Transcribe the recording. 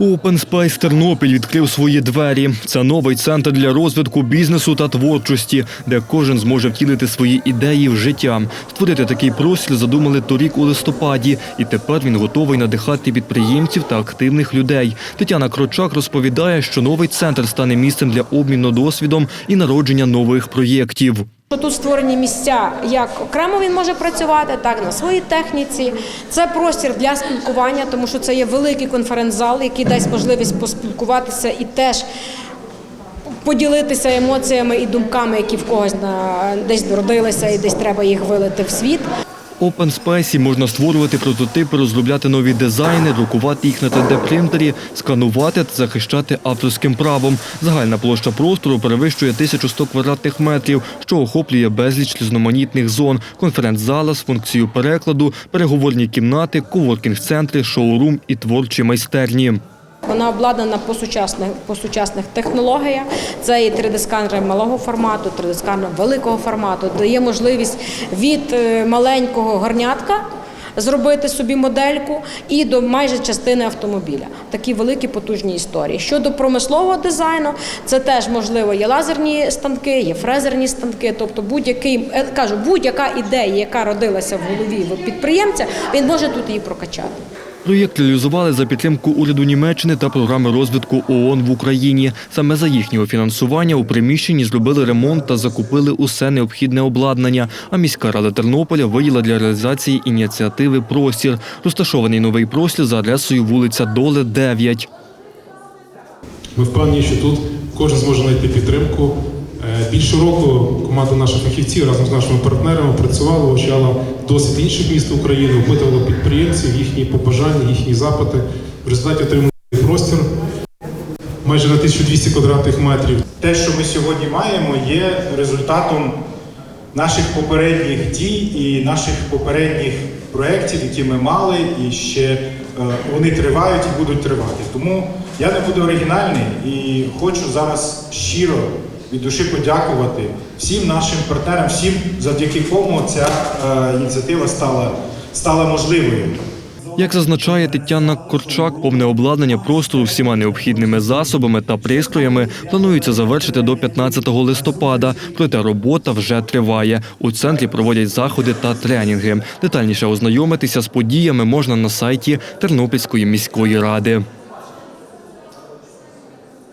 Open Space Тернопіль відкрив свої двері. Це новий центр для розвитку бізнесу та творчості, де кожен зможе втілити свої ідеї в життя. Створити такий простір задумали торік у листопаді, і тепер він готовий надихати підприємців та активних людей. Тетяна Крочак розповідає, що новий центр стане місцем для обміну досвідом і народження нових проєктів. Тут створені місця, як окремо він може працювати, так на своїй техніці. Це простір для спілкування, тому що це є великий конференц-зал, який дасть можливість поспілкуватися і теж поділитися емоціями і думками, які в когось на десь народилися, і десь треба їх вилити в світ. Open можна створювати прототипи, розробляти нові дизайни, друкувати їх на 3D-принтері, сканувати та захищати авторським правом. Загальна площа простору перевищує 1100 квадратних метрів, що охоплює безліч різноманітних зон, конференц-зала з функцією перекладу, переговорні кімнати, коворкінг-центри, шоурум і творчі майстерні. Вона обладнана по сучасних, по сучасних технологіях. Це і 3D-сканери малого формату, 3D-сканер великого формату, дає можливість від е, маленького горнятка зробити собі модельку і до майже частини автомобіля. Такі великі потужні історії. Щодо промислового дизайну, це теж можливо. Є лазерні станки, є фрезерні станки. Тобто, будь-який е, кажу, будь-яка ідея, яка родилася в голові підприємця, він може тут її прокачати. Проєкт реалізували за підтримку уряду Німеччини та програми розвитку ООН в Україні. Саме за їхнього фінансування у приміщенні зробили ремонт та закупили усе необхідне обладнання. А міська рада Тернополя виділа для реалізації ініціативи Простір. Розташований новий простір за адресою вулиця Доле, 9. Ми впевнені, що тут кожен зможе знайти підтримку. Більше року команда наших фахівців разом з нашими партнерами працювала, вивчала досвід інших міст України, опитувала підприємців, їхні побажання, їхні запити. В результаті отримали простір майже на 1200 квадратних метрів. Те, що ми сьогодні маємо, є результатом наших попередніх дій і наших попередніх проєктів, які ми мали, і ще е, вони тривають і будуть тривати. Тому я не буду оригінальний і хочу зараз щиро від душі подякувати всім нашим партнерам, всім, завдяки кому ця е, ініціатива стала, стала можливою. Як зазначає Тетяна Корчак, повне обладнання простору всіма необхідними засобами та пристроями планується завершити до 15 листопада. Проте робота вже триває. У центрі проводять заходи та тренінги. Детальніше ознайомитися з подіями можна на сайті Тернопільської міської ради.